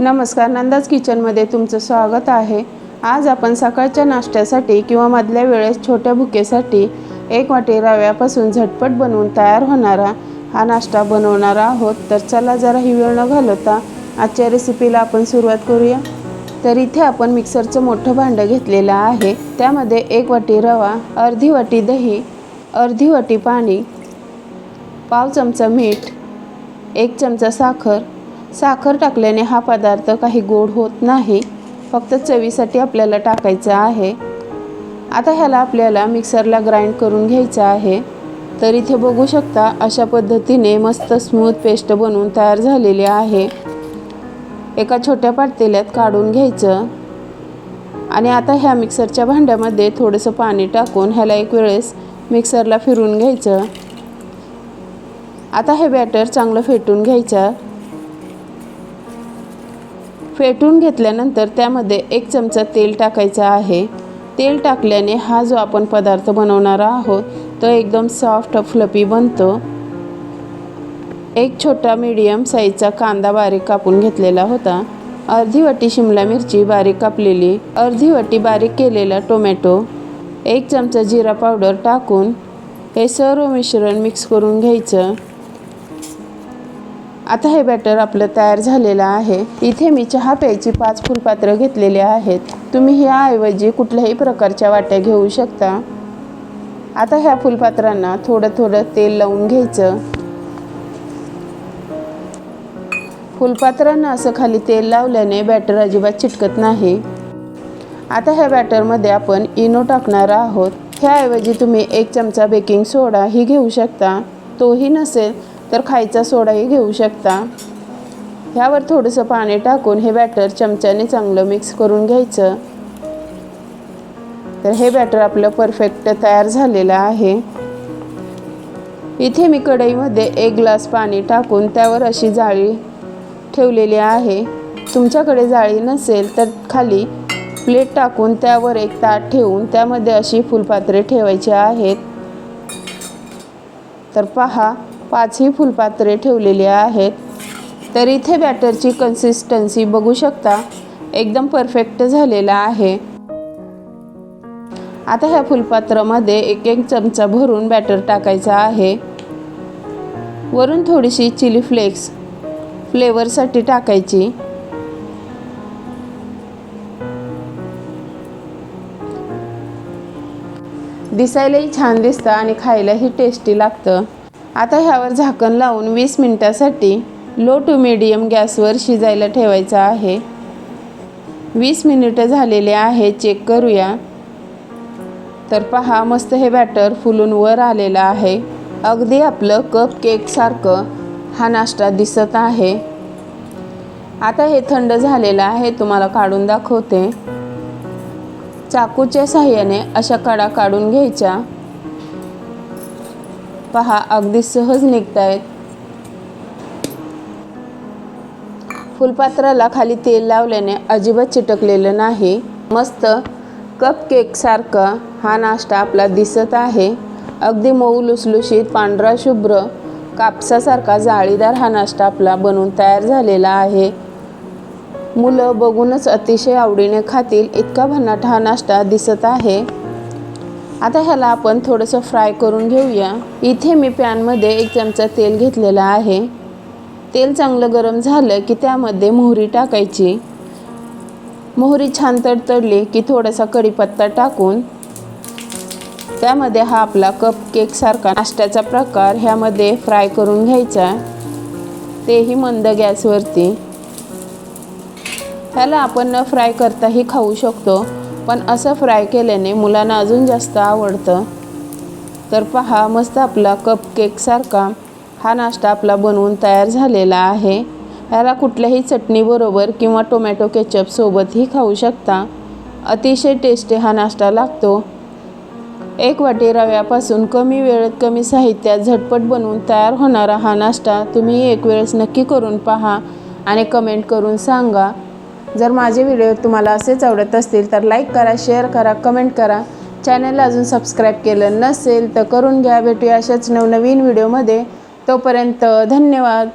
नमस्कार नंदाज किचनमध्ये तुमचं स्वागत आहे. आज आपण सकाळच्या नाश्त्यासाठी किंवा मधल्या वेळेस छोट्या भुकेसाठी एक वाटी रव्यापासून झटपट बनवून तयार होणारा हा नाश्ता बनवणार आहोत. तर चला जरा ही वेळ न घालवता आजच्या रेसिपीला आपण सुरुवात करूया. तर इथे आपण मिक्सरचं मोठं भांडं घेतलेलं आहे. त्यामध्ये एक वाटी रवा अर्धी वाटी दही अर्धी वाटी पाणी पाव चमचा मीठ एक चमचा साखर. साखर टाकल्याने हा पदार्थ काही गोड होत नाही. फक्त चवीसाठी आपल्याला टाकायचं आहे. आता ह्याला आपल्याला मिक्सरला ग्राइंड करून घ्यायचं आहे. तर इथे बघू शकता अशा पद्धतीने मस्त स्मूथ पेस्ट बनवून तयार झालेली आहे. एका छोट्या पातेल्यात काढून घ्यायचं. आणि आता ह्या मिक्सरच्या भांड्यामध्ये थोडंसं पाणी टाकून ह्याला एक वेळेस मिक्सरला फिरून घ्यायचं. आता हे बॅटर चांगलं फेटून घ्यायचं. फेटून घेतल्यानंतर त्यामध्ये एक चमचा तेल टाकायचं आहे. तेल टाकल्याने हा जो आपण पदार्थ बनवणार आहोत तो एकदम सॉफ्ट फ्लपी बनतो. एक छोटा मीडियम साईजचा कांदा बारीक कापून घेतलेला होता. अर्धी वाटी शिमला मिरची बारीक कापलेली अर्धी वाटी बारीक केलेला टोमॅटो. एक चमचा जिरा पावडर टाकून हे सर्व मिश्रण मिक्स करून घ्यायचं. आता हे बॅटर आपलं तयार झालेलं आहे. इथे मी चहा प्यायची पाच फुलपात्र घेतलेले आहेत. तुम्ही ह्याऐवजी कुठल्याही प्रकारच्या वाट्या घेऊ शकता. आता ह्या फुलपात्रांना थोडं थोडं तेल लावून घ्यायचं. फुलपात्रांना असं खाली तेल लावल्याने बॅटर अजिबात चिटकत नाही. आता ह्या बॅटरमध्ये आपण इनो टाकणार आहोत. ह्याऐवजी तुम्ही एक चमचा बेकिंग सोडा ही घेऊ शकता. तोही नसेल तर खायचा सोडाही घेऊ शकता. ह्यावर थोडंसं पाणी टाकून हे बॅटर चमच्याने चांगलं मिक्स करून घ्यायचं. तर हे बॅटर आपलं परफेक्ट तयार झालेलं आहे. इथे मी कढईमध्ये एक ग्लास पाणी टाकून त्यावर अशी जाळी ठेवलेली आहे. तुमच्याकडे जाळी नसेल तर खाली प्लेट टाकून त्यावर एक ताट ठेवून त्यामध्ये अशी फुलपात्रे ठेवायची आहेत. तर पहा पाचही फुलपात्रे ठेवलेली आहेत. तर इथे बॅटरची कन्सिस्टन्सी बघू शकता एकदम परफेक्ट झालेला आहे. आता ह्या फुलपात्रामध्ये एक एक चमचा भरून बॅटर टाकायचा आहे. वरून थोडीशी चिली फ्लेक्स फ्लेवरसाठी टाकायची. दिसायलाही छान दिसतं आणि खायलाही टेस्टी लागतं. आता ह्यावर झाकण लावून वीस मिनटासाठी लो टू मिडियम गॅसवर शिजायला ठेवायचं आहे. वीस मिनिटं झालेले आहे चेक करूया. तर पहा मस्त हे बॅटर फुलून वर आलेलं आहे. अगदी आपलं कप केकसारखं हा नाश्ता दिसत आहे. आता हे थंड झालेलं आहे तुम्हाला काढून दाखवते. चाकूच्या साह्याने अशा कडा काढून घ्यायच्या. पहा अगदी सहज निघतायत. फुलपात्राला खाली तेल लावल्याने अजिबात चिटकलेलं नाही. मस्त कप केकसारखा हा नाश्ता आपला दिसत आहे. अगदी मऊ लुसलुशीत पांढरा शुभ्र कापसासारखा जाळीदार हा नाश्ता आपला बनवून तयार झालेला आहे. मुलं बघूनच अतिशय आवडीने खातील इतका भन्नाट हा नाश्ता दिसत आहे. आता ह्याला आपण थोडंसं फ्राय करून घेऊया. इथे मी पॅनमध्ये एक चमचा तेल घेतलेला आहे. तेल चांगलं गरम झालं की त्यामध्ये मोहरी टाकायची. मोहरी छान तडतडली की थोडासा कढीपत्ता टाकून. त्यामध्ये हा आपला कप केकसारखा नाश्त्याचा प्रकार ह्यामध्ये फ्राय करून घ्यायचा. तेही मंद गॅसवरती. ह्याला आपण न फ्राय करताही खाऊ शकतो पण असं फ्राय केल्याने मुलांना अजून जास्त आवडतं. तर पहा मस्त आपला कप केकसारखा हा नाश्ता आपला बनवून तयार झालेला आहे. ह्याला कुठल्याही चटणीबरोबर किंवा टोमॅटो केचपसोबतही खाऊ शकता. अतिशय टेस्टी हा नाश्ता लागतो. एक वाटी रव्यापासून कमी वेळेत कमी साहित्यात झटपट बनवून तयार होणारा हा नाश्ता तुम्ही एक वेळेस नक्की करून पहा आणि कमेंट करून सांगा. जर माझे व्हिडिओ तुम्हाला असेच आवडत असतील तर लाईक करा शेअर करा कमेंट करा. चॅनलला अजून सबस्क्राईब केलं नसेल तर करून घ्या. भेटूया अशाच नवनवीन व्हिडिओमध्ये तोपर्यंत धन्यवाद.